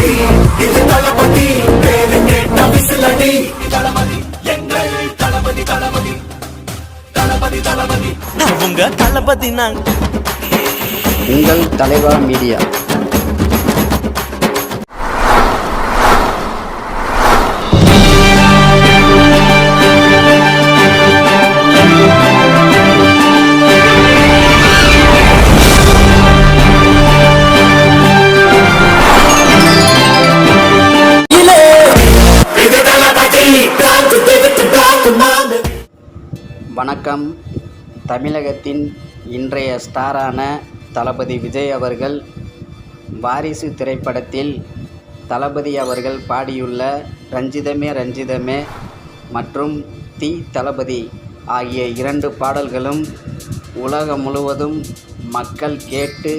தளபதி இது தளபதி பேரு கேட்ட விசிலடி தளபதி எங்கள் தளபதி தளபதி தளபதி தளபதி உங்க தளபதி நாங்க உங்கள் தலைவா மீடியா. வணக்கம். தமிழகத்தின் இன்றைய ஸ்டாரான தளபதி விஜய் அவர்கள் வாரிசு திரைப்படத்தில் தளபதி அவர்கள் பாடியுள்ள ரஞ்சிதமே ரஞ்சிதமே மற்றும் தி தளபதி ஆகிய இரண்டு பாடல்களும் உலகம் முழுவதும் மக்கள் கேட்டு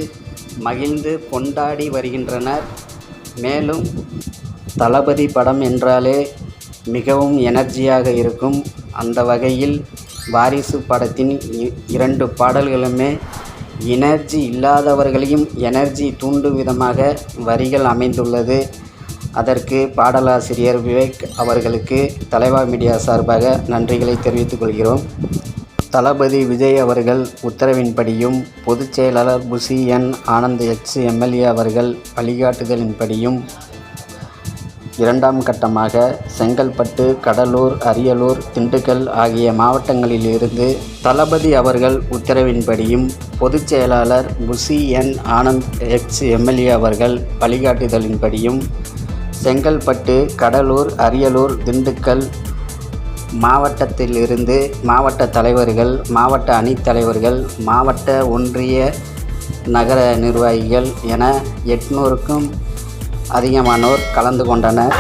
மகிழ்ந்து கொண்டாடி வருகின்றனர். மேலும் தளபதி படம் என்றாலே மிகவும் எனர்ஜியாக இருக்கும். அந்த வகையில் வாரிசு படத்தின் இ- இரண்டு பாடல்களுமே எனர்ஜி இல்லாதவர்களையும் எனர்ஜி தூண்டும் விதமாக வரிகள் அமைந்துள்ளது. அதற்கு பாடலாசிரியர் விவேக் அவர்களுக்கு தலைவா மீடியா சார்பாக நன்றிகளை தெரிவித்துக் கொள்கிறோம். தளபதி விஜய் அவர்கள் உத்தரவின்படியும் பொதுச் செயலாளர் Bussy N Anand H. MLA அவர்கள் வழிகாட்டுதலின்படியும் இரண்டாம் கட்டமாக செங்கல்பட்டு கடலூர் அரியலூர் திண்டுக்கல் ஆகிய மாவட்டங்களிலிருந்து தளபதி அவர்கள் உத்தரவின்படியும் பொதுச் செயலாளர் Bussy N Anand ex MLA அவர்கள் வழிகாட்டுதலின்படியும் செங்கல்பட்டு கடலூர் அரியலூர் திண்டுக்கல் மாவட்டத்திலிருந்து மாவட்ட தலைவர்கள் மாவட்ட அணித் தலைவர்கள் மாவட்ட ஒன்றிய நகர நிர்வாகிகள் என எட்நூறுக்கும் அதிகமானோர் கலந்து கொண்டனர்.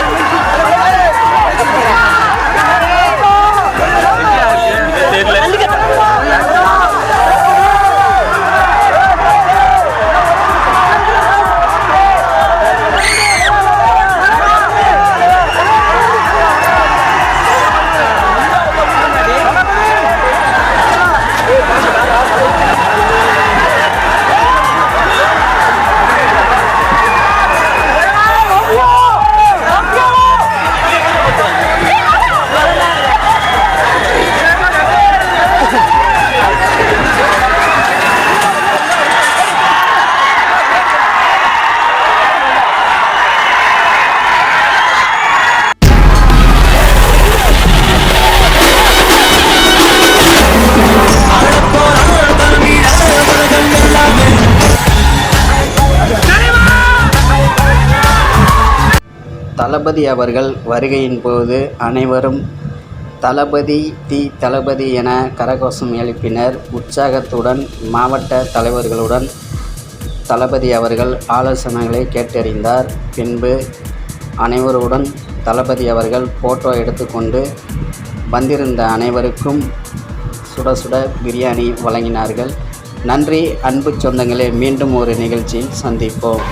தளபதி அவர்கள் வருகையின் போது அனைவரும் தளபதி தி தளபதி என கரகோஷம் எழுப்பினர். உற்சாகத்துடன் மாவட்ட தலைவர்களுடன் தளபதி அவர்கள் ஆலோசனைகளை கேட்டறிந்தார். பின்பு அனைவருடன் தளபதி அவர்கள் ஃபோட்டோ எடுத்துக்கொண்டு வந்திருந்த அனைவருக்கும் சுட சுட பிரியாணி வழங்கினார்கள். நன்றி அன்பு சொந்தங்களே மீண்டும் ஒரு நிகழ்ச்சியில் சந்திப்போம்.